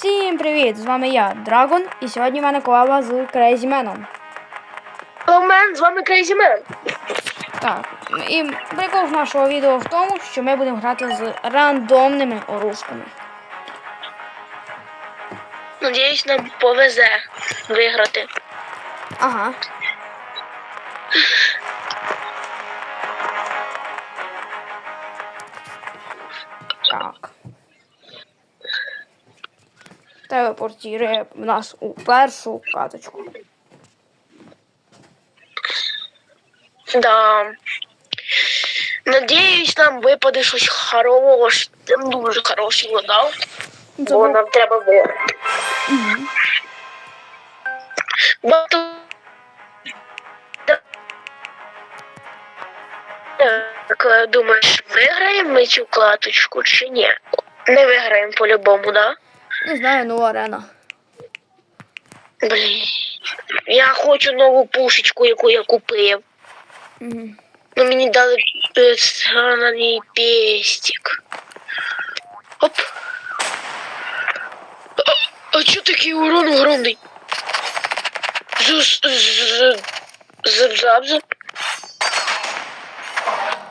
Всім привіт! З вами я, Драгон, і сьогодні в мене колаба з Man. Hello, з вами Man. Так, і прикол нашого відео в тому, що ми будемо грати з рандомними оружками. Надіюсь, нам повезе виграти. Ага. Телепортує нас у першу каточку. Да. Надіюсь, нам випаде щось хороше. Дуже хороший лодав. Ну, Бо нам треба. Мгм. Бо Так, думаєш, виграємо ми цю каточку чи ні? Не виграємо по-любому, да? Не знаю, ну арена. Блін. Я хочу нову пушечку, яку я купив. Мгм. Ну мені дали сраний пестик. Оп. А, а чо такий урон огромний? З з з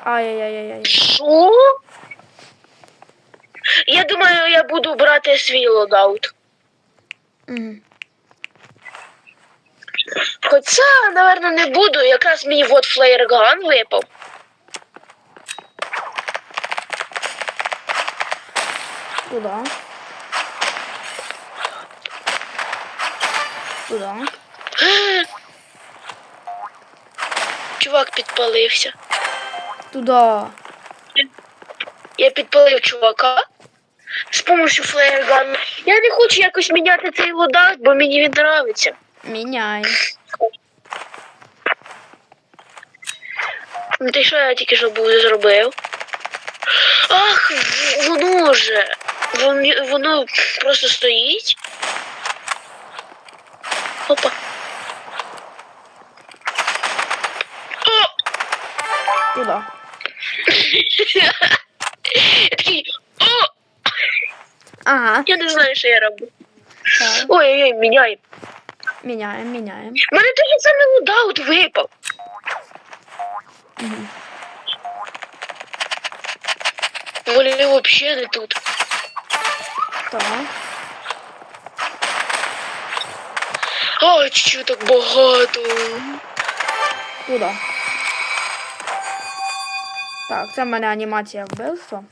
Ай-яй-яй-яй. Що? Я думаю, я буду брати свій лодаут. Мгм. Хоча, напевно, не буду. Якраз мені вот флеєрган випав. Туда. Туда. Чувак підпалився. Туда. Я підпалив чувака з помощью флеєргану. Я не хочу якось міняти цей лодаут, бо мені він нравиться. Міняй. Ну ти що я тільки що був зробив? Ах, воно же. Воно, воно просто стоїть. Опа. О! Туда. Такий, О! Ага. Я не знаю, що я роблю. Ой-ой-ой, міняй. Міняємо, міняємо. У мене такий самий лодаут випав. Мгм. Вони взагалі не тут. Так. Ой, чого так багато. Туда. Так, це в мене анімація вбивства.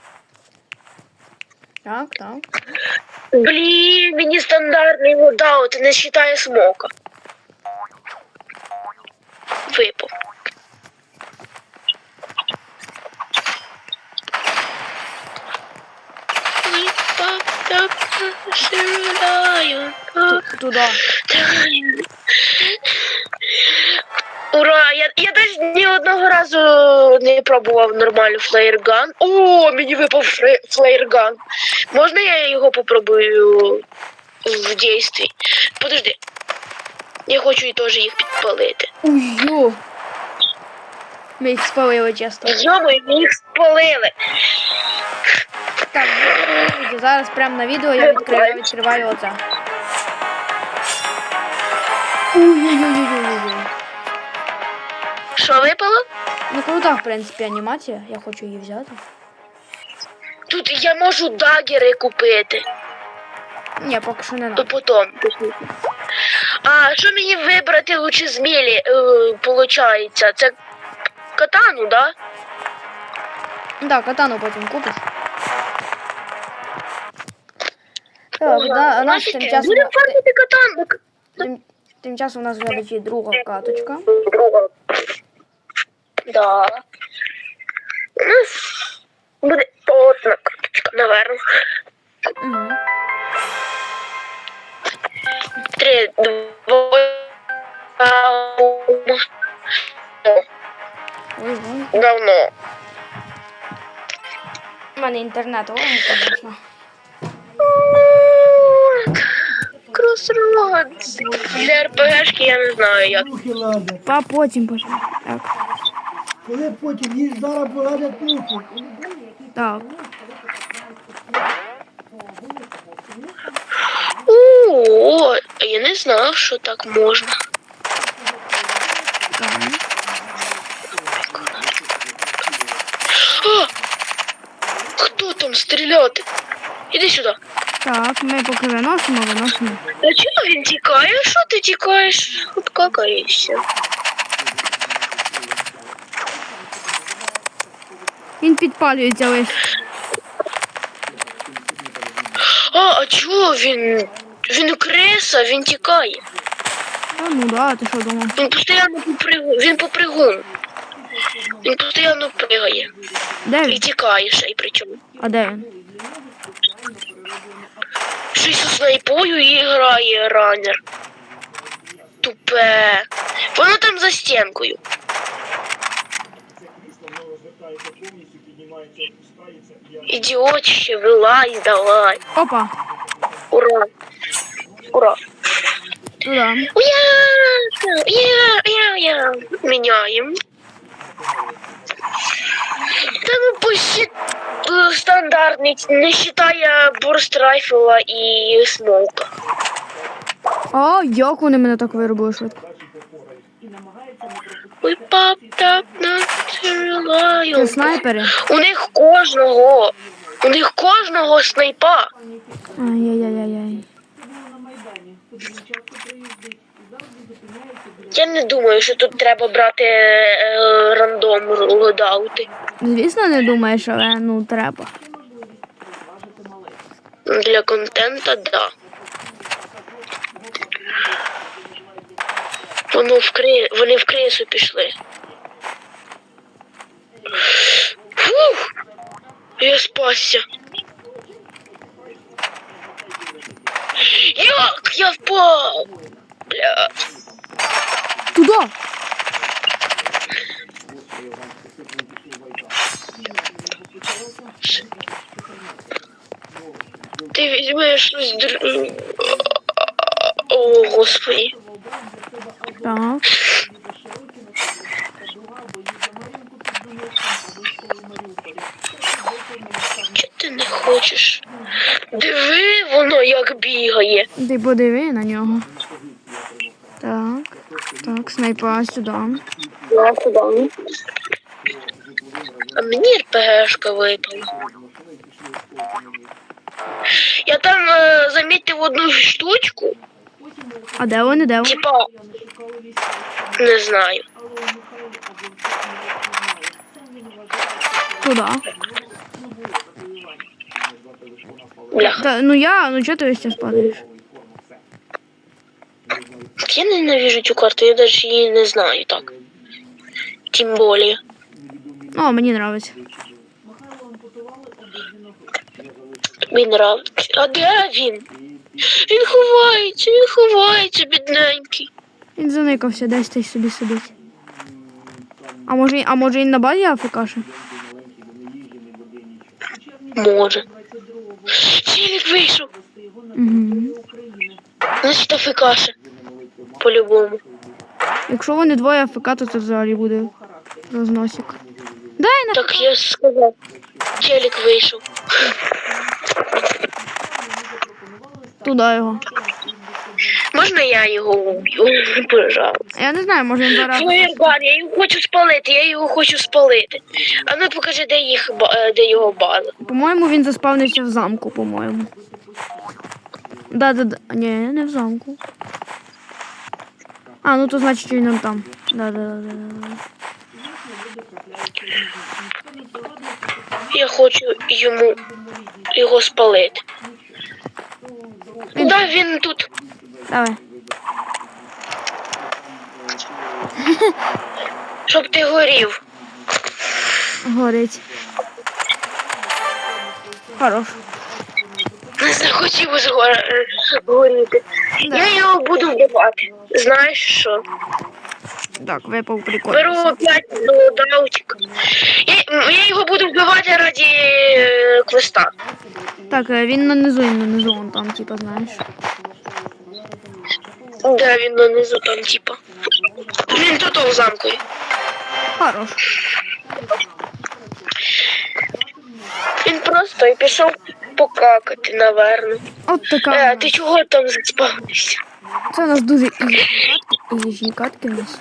Так, так. Блін, мені стандартний лодаут не вважає смока. Випав. Туда. Ура! Я, я навіть ні одного разу не пробував нормальний флеєрган. О, мені випав флеєрган. Можна я його попробую в дійстві? Подожди. Я хочу і теж їх підпалити. Ой, йо. Ми їх спалили чисто. Йому ми їх спалили. Так, друзі, зараз прямо на відео я відкриваю, відкриваю оце. Ой-ой-ой-ой-ой. Що випало? Ну крута, в принципі, анімація. Я хочу її взяти. Тут я можу дагери купити. Ні, поки що не То надо. потім. А що мені вибрати лучше змілі, е, получається? Це катану, да? Так, катану потім купиш. Так, да, а наш тим часом, Будемо фармити катану. тим, тим часом у нас глядачі друга каточка. Друга. Да. У нас буде одна карточка, наверно. Угу. Три, два. Ой. Давно. У мене інтернет, ой, звісно. Crossroads. Для РПГшки я не знаю як. Па потім потім. Так. Коли потім їх зараз поладять мухи. Так. не знав, що так можна. Так. А! Хто там стріляти? Іди сюди. Так, ми поки виносимо, виносимо. А чого він тікає? Що ти тікаєш? От какаєшся. Він підпалюється весь. А, а чого він? Він криса, він тікає. Та ну да, ти що думав? Він постійно попригун. Він попригун. Він постійно пригає. Де І він? тікає ще й причому. А де він? Щось у снайпою і грає ранер. Тупе. Воно там за стінкою. Ідіот ще вилазь, давай. Опа, Ура. Ура. туди. Уя! Я, я, я. Міняємо. Та ну почти е, стандартний, не вважає бурст райфла і смоука. О, як вони мене так виробили швидко. We popped up not to Це снайпери. У них кожного, у них кожного снайпа. Ай-яй-яй-яй. Я не думаю, що тут треба брати е, рандом лодаути. Звісно, не думаєш, але ну треба. Для контента, да. Воно в кри... Вони в крису пішли. Фух! Я спасся. Як я впав? Бля. Туди! Ти візьмеш щось др... О, господи. Так. Чого ти не хочеш? Диви, воно як бігає. Ти подиви на нього. Так. Так, снайпа сюди. Я туди. А мені РПГшка випала. Я там е, замітив одну штучку, А де вони? Де вони? типа, не знаю. Бляха. Та, ну я, ну чого ти весь час падаєш? Я ненавижу цю карту, я навіть її не знаю так. Тим більше. О, мені подобається. Мені нравиться. А де він? Він ховається, він ховається, бідненький. Він заникався, десь той собі сидить. А може, а може він на базі Африкаші? Може. Челік вийшов. Угу. Значить, афікаше. По-любому. Якщо вони двоє АФК, то це взагалі буде розносик. Дай на. Так я сказав. Челік вийшов. Туди його. Можна я його уб'ю? Пожалуйста. Я не знаю, може він зараз. Флеєрган, я його хочу спалити, я його хочу спалити. А ну покажи, де їх е, де його база. По-моєму, він заспавнився в замку, по-моєму. Да, да, да. Ні, не в замку. А, ну то значить він он там. Да, да, да, да, да. Я хочу йому його спалити. Він- він тут. Давай. Щоб ти горів. Горить. Хорош. Не захотів горіти. Да. Я його буду вбивати. Знаєш що? Так, випав прикольно. Беру 5 лодаутик. Я, я його буду вбивати раді е, квеста. Так, е, він на низу, він на низу, он там, типа, знаєш. Де він нанизу там, типа. Він тут у замку. Хорош. Він просто і пішов покакати, наверно. От така. Е, ти чого там заспавнився? Це у нас дуже ізі катки. Катки у нас.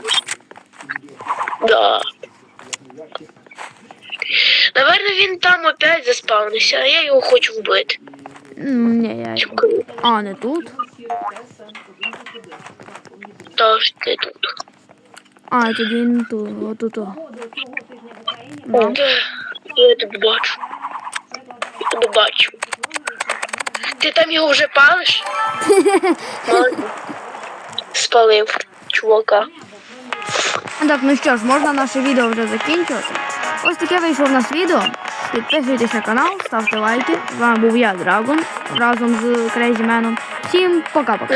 Да. Наверно, він там опять заспавнився, а я його хочу вбити. Ні, я. А, не тут. Тож не тут. А, тоді не тут. Отут. о. О, да. Я тебе бачу. Я тебе бачу. Ти там його вже палиш? Спалив чувака. Так, ну що ж, можна наше відео вже закінчувати. Ось таке вийшло в нас відео. Підписуйтесь на канал, ставте лайки. З вами був я, Драгон, разом з Крейзі Меном. Всім пока-пока.